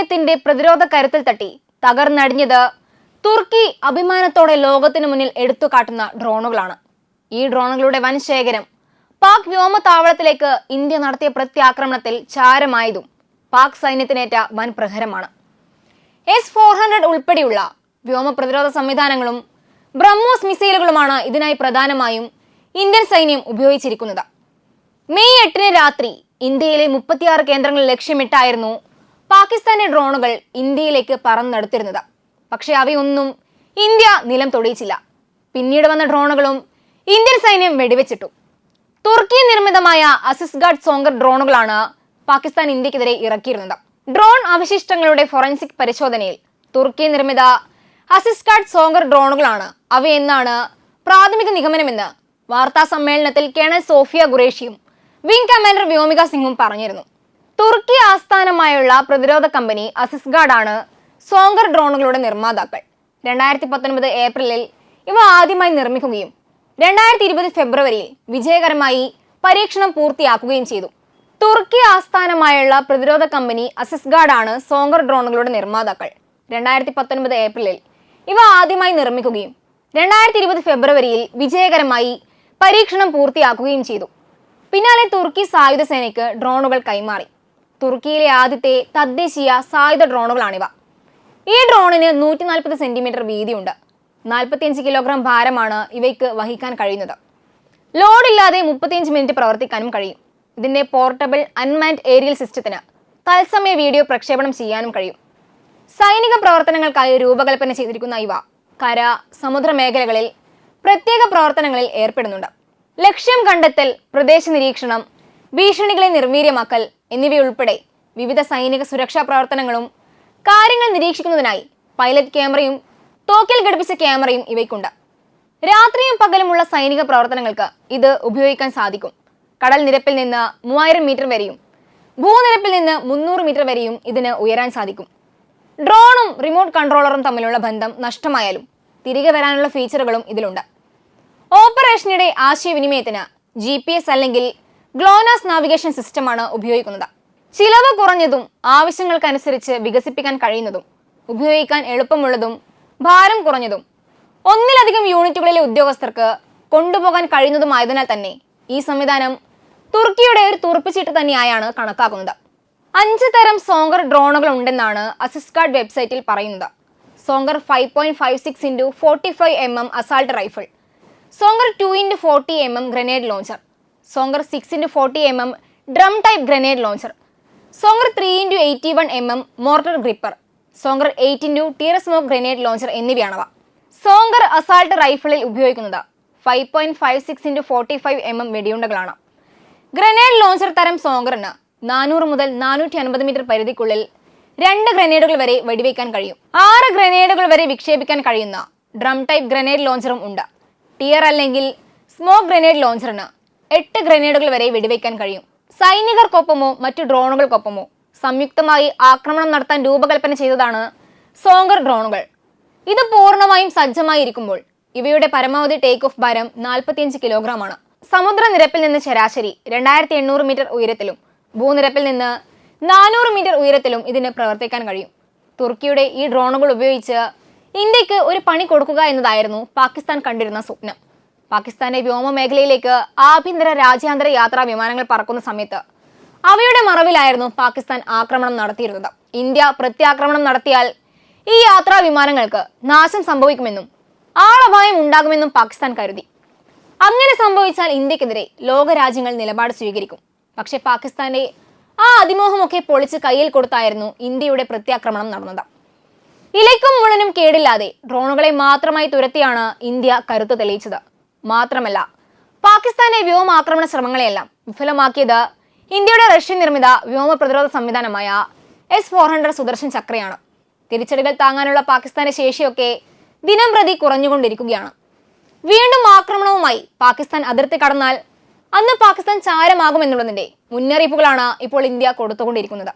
സൈന്യത്തിന്റെ പ്രതിരോധ കരുത്തിൽ തട്ടി. തകർന്നടിഞ്ഞത് തുർക്കി അഭിമാനത്തോടെ ലോകത്തിനു മുന്നിൽ എടുത്തു കാട്ടുന്ന ഡ്രോണുകളാണ്. ഈ ഡ്രോണുകളുടെ വൻ ശേഖരം പാക് വ്യോമതാവളത്തിലേക്ക് ഇന്ത്യ നടത്തിയ പ്രത്യാക്രമണത്തിൽ ചാരമായതും പാക് സൈന്യത്തിനേറ്റ വൻ പ്രഹരമാണ്. എസ് ഫോർ ഹൺഡ്രഡ് ഉൾപ്പെടെയുള്ള വ്യോമ പ്രതിരോധ സംവിധാനങ്ങളും ബ്രഹ്മോസ് മിസൈലുകളുമാണ് ഇതിനായി പ്രധാനമായും ഇന്ത്യൻ സൈന്യം ഉപയോഗിച്ചിരിക്കുന്നത്. മെയ് എട്ടിന് രാത്രി ഇന്ത്യയിലെ മുപ്പത്തിയാറ് കേന്ദ്രങ്ങൾ ലക്ഷ്യമിട്ടായിരുന്നു പാകിസ്ഥാന്റെ ഡ്രോണുകൾ ഇന്ത്യയിലേക്ക് പറന്നെടുത്തിരുന്നത്. പക്ഷേ അവയൊന്നും ഇന്ത്യ നിലം തൊടിയിച്ചില്ല. പിന്നീട് വന്ന ഡ്രോണുകളും ഇന്ത്യൻ സൈന്യം വെടിവെച്ചിട്ടു. തുർക്കി നിർമ്മിതമായ അസിസ്ഗാഡ് സോങ്കർ ഡ്രോണുകളാണ് പാകിസ്ഥാൻ ഇന്ത്യക്കെതിരെ ഇറക്കിയിരുന്നത്. ഡ്രോൺ അവശിഷ്ടങ്ങളുടെ ഫോറൻസിക് പരിശോധനയിൽ തുർക്കി നിർമ്മിത അസിസ്ഗാഡ് സോങ്കർ ഡ്രോണുകളാണ് അവയെന്നാണ് പ്രാഥമിക നിഗമനമെന്ന് വാർത്താ സമ്മേളനത്തിൽ കേണൽ സോഫിയ ഖുറേഷിയും വിംഗ് കമാൻഡർ വ്യോമിക സിംഗും പറഞ്ഞിരുന്നു. തുർക്കി ആസ്ഥാനമായുള്ള പ്രതിരോധ കമ്പനി അസിസ്ഗാഡ് ആണ് സോങ്കർ ഡ്രോണുകളുടെ നിർമ്മാതാക്കൾ. രണ്ടായിരത്തി പത്തൊൻപത് ഏപ്രിലിൽ ഇവ ആദ്യമായി നിർമ്മിക്കുകയും രണ്ടായിരത്തി ഇരുപത് ഫെബ്രുവരിയിൽ വിജയകരമായി പരീക്ഷണം പൂർത്തിയാക്കുകയും ചെയ്തു. തുർക്കി ആസ്ഥാനമായുള്ള പ്രതിരോധ കമ്പനി അസിസ്ഗാഡ് ആണ് സോങ്കർ ഡ്രോണുകളുടെ നിർമ്മാതാക്കൾ. രണ്ടായിരത്തി പത്തൊൻപത് ഏപ്രിലിൽ ഇവ ആദ്യമായി നിർമ്മിക്കുകയും രണ്ടായിരത്തി ഇരുപത് ഫെബ്രുവരിയിൽ വിജയകരമായി പരീക്ഷണം പൂർത്തിയാക്കുകയും ചെയ്തു. പിന്നാലെ തുർക്കി സായുധ സേനയ്ക്ക് ഡ്രോണുകൾ കൈമാറി. തുർക്കിയിലെ ആദ്യത്തെ തദ്ദേശീയ സായുധ ഡ്രോണുകളാണിവ. ഈ ഡ്രോണിന് നൂറ്റി നാൽപ്പത് സെന്റിമീറ്റർ വീതിയുണ്ട്. നാൽപ്പത്തിയഞ്ച് കിലോഗ്രാം ഭാരമാണ് ഇവയ്ക്ക് വഹിക്കാൻ കഴിയുന്നത്. ലോഡില്ലാതെ മുപ്പത്തിയഞ്ച് മിനിറ്റ് പ്രവർത്തിക്കാനും കഴിയും. ഇതിന്റെ പോർട്ടബിൾ അൺമാൻഡ് ഏരിയൽ സിസ്റ്റത്തിന് തത്സമയ വീഡിയോ പ്രക്ഷേപണം ചെയ്യാനും കഴിയും. സൈനിക പ്രവർത്തനങ്ങൾക്കായി രൂപകൽപ്പന ചെയ്തിരിക്കുന്ന ഇവ കര സമുദ്ര മേഖലകളിൽ പ്രത്യേക പ്രവർത്തനങ്ങളിൽ ഏർപ്പെടുന്നുണ്ട്. ലക്ഷ്യം കണ്ടെത്തൽ പ്രദേശ നിരീക്ഷണം ഭീഷണികളെ നിർവീര്യമാക്കൽ എന്നിവയുൾപ്പെടെ വിവിധ സൈനിക സുരക്ഷാ പ്രവർത്തനങ്ങളും കാര്യങ്ങൾ നിരീക്ഷിക്കുന്നതിനായി പൈലറ്റ് ക്യാമറയും തോക്കിൽ ഘടിപ്പിച്ച ക്യാമറയും ഇവയ്ക്കുണ്ട്. രാത്രിയും പകലുമുള്ള സൈനിക പ്രവർത്തനങ്ങൾക്ക് ഇത് ഉപയോഗിക്കാൻ സാധിക്കും. കടൽ നിരപ്പിൽ നിന്ന് മൂവായിരം മീറ്റർ വരെയും ഭൂനിരപ്പിൽ നിന്ന് മുന്നൂറ് മീറ്റർ വരെയും ഇതിന് ഉയരാൻ സാധിക്കും. ഡ്രോണും റിമോട്ട് കൺട്രോളറും തമ്മിലുള്ള ബന്ധം നഷ്ടമായാലും തിരികെ വരാനുള്ള ഫീച്ചറുകളും ഇതിലുണ്ട്. ഓപ്പറേഷനിടെ ആശയവിനിമയത്തിന് ജി അല്ലെങ്കിൽ ഗ്ലോനാസ് നാവിഗേഷൻ സിസ്റ്റമാണ് ഉപയോഗിക്കുന്നത്. ചിലവ് കുറഞ്ഞതും ആവശ്യങ്ങൾക്കനുസരിച്ച് വികസിപ്പിക്കാൻ കഴിയുന്നതും ഉപയോഗിക്കാൻ എളുപ്പമുള്ളതും ഭാരം കുറഞ്ഞതും ഒന്നിലധികം യൂണിറ്റുകളിലെ ഉദ്യോഗസ്ഥർക്ക് കൊണ്ടുപോകാൻ കഴിയുന്നതുമായതിനാൽ തന്നെ ഈ സംവിധാനം തുർക്കിയുടെ ഒരു തുറപ്പിച്ചിട്ട് തന്നെയായാണ് കണക്കാക്കുന്നത്. അഞ്ച് തരം സോങ്കർ ഡ്രോണുകൾ ഉണ്ടെന്നാണ് അസിസ്കാർഡ് വെബ്സൈറ്റിൽ പറയുന്നത്. Songar five point five six into forty five M M assault rifle Songar two into forty M M grenade launcher Songar six into forty M M drum type grenade launcher. Songar three into eighty one M M mortar gripper. Songar eight into ടീർ smoke grenade launcher എന്നിവയാണവ. Songar assault റൈഫിളിൽ ഉപയോഗിക്കുന്നത് five point five six into forty five M M വെടിയുണ്ടകളാണ്. Grenade launcher തരം സോങ്കറിന് നാനൂറ് മുതൽ നാനൂറ്റി അൻപത് metre പരിധിക്കുള്ളിൽ രണ്ട് ഗ്രനേഡുകൾ വരെ വെടിവെക്കാൻ കഴിയും. ആറ് ഗ്രനേഡുകൾ വരെ വിക്ഷേപിക്കാൻ കഴിയുന്ന ഡ്രം ടൈപ്പ് ഗ്രനേഡ് ലോഞ്ചറും ഉണ്ട്. ടിയർ അല്ലെങ്കിൽ സ്മോക്ക് ഗ്രനേഡ് ലോഞ്ചറിന് എട്ട് ഗ്രനേഡുകൾ വരെ വെടിവെക്കാൻ കഴിയും. സൈനികർക്കൊപ്പമോ മറ്റു ഡ്രോണുകൾക്കൊപ്പമോ സംയുക്തമായി ആക്രമണം നടത്താൻ രൂപകൽപ്പന ചെയ്തതാണ് സോങ്കർ ഡ്രോണുകൾ. ഇത് പൂർണമായും സജ്ജമായിരിക്കുമ്പോൾ ഇവയുടെ പരമാവധി ടേക്ക് ഓഫ് ഭാരം നാൽപ്പത്തിയഞ്ച് കിലോഗ്രാം ആണ് സമുദ്രനിരപ്പിൽ നിന്ന് ശരാശരി രണ്ടായിരത്തി എണ്ണൂറ് മീറ്റർ ഉയരത്തിലും ഭൂനിരപ്പിൽ നിന്ന് നാനൂറ് മീറ്റർ ഉയരത്തിലും ഇതിന് പ്രവർത്തിക്കാൻ കഴിയും. തുർക്കിയുടെ ഈ ഡ്രോണുകൾ ഉപയോഗിച്ച് ഇന്ത്യയ്ക്ക് ഒരു പണി കൊടുക്കുക എന്നതായിരുന്നു പാകിസ്ഥാൻ കണ്ടിരുന്ന സ്വപ്നം. പാകിസ്ഥാന്റെ വ്യോമ മേഖലയിലേക്ക് ആഭ്യന്തര രാജ്യാന്തര യാത്രാ വിമാനങ്ങൾ പറക്കുന്ന സമയത്ത് അവയുടെ മറവിലായിരുന്നു പാകിസ്ഥാൻ ആക്രമണം നടത്തിയിരുന്നത്. ഇന്ത്യ പ്രത്യാക്രമണം നടത്തിയാൽ ഈ യാത്രാ വിമാനങ്ങൾക്ക് നാശം സംഭവിക്കുമെന്നും ആളപായം ഉണ്ടാകുമെന്നും പാകിസ്ഥാൻ കരുതി. അങ്ങനെ സംഭവിച്ചാൽ ഇന്ത്യക്കെതിരെ ലോകരാജ്യങ്ങൾ നിലപാട് സ്വീകരിക്കും. പക്ഷെ പാകിസ്ഥാന്റെ ആ അതിമോഹമൊക്കെ പൊളിച്ച് കയ്യിൽ കൊടുത്തായിരുന്നു ഇന്ത്യയുടെ പ്രത്യാക്രമണം നടന്നത്. ഇലയ്ക്കും മുഴനും കേടില്ലാതെ ഡ്രോണുകളെ മാത്രമായി തുരത്തിയാണ് ഇന്ത്യ കരുത്ത് തെളിയിച്ചത്. മാത്രമല്ല പാകിസ്ഥാനെ വ്യോമാക്രമണ ശ്രമങ്ങളെയെല്ലാം വിഫലമാക്കിയത് ഇന്ത്യയുടെ റഷ്യൻ നിർമ്മിത വ്യോമ പ്രതിരോധ സംവിധാനമായ എസ് ഫോർ ഹൺഡ്രഡ് സുദർശൻ ചക്രയാണ്. തിരിച്ചടികൾ താങ്ങാനുള്ള പാകിസ്ഥാന്റെ ശേഷിയൊക്കെ ദിനം പ്രതി കുറഞ്ഞുകൊണ്ടിരിക്കുകയാണ്. വീണ്ടും ആക്രമണവുമായി പാകിസ്ഥാൻ അതിർത്തി കടന്നാൽ അന്ന് പാകിസ്ഥാൻ ചാരമാകുമെന്നുള്ളതിന്റെ മുന്നറിയിപ്പുകളാണ് ഇപ്പോൾ ഇന്ത്യ കൊടുത്തുകൊണ്ടിരിക്കുന്നത്.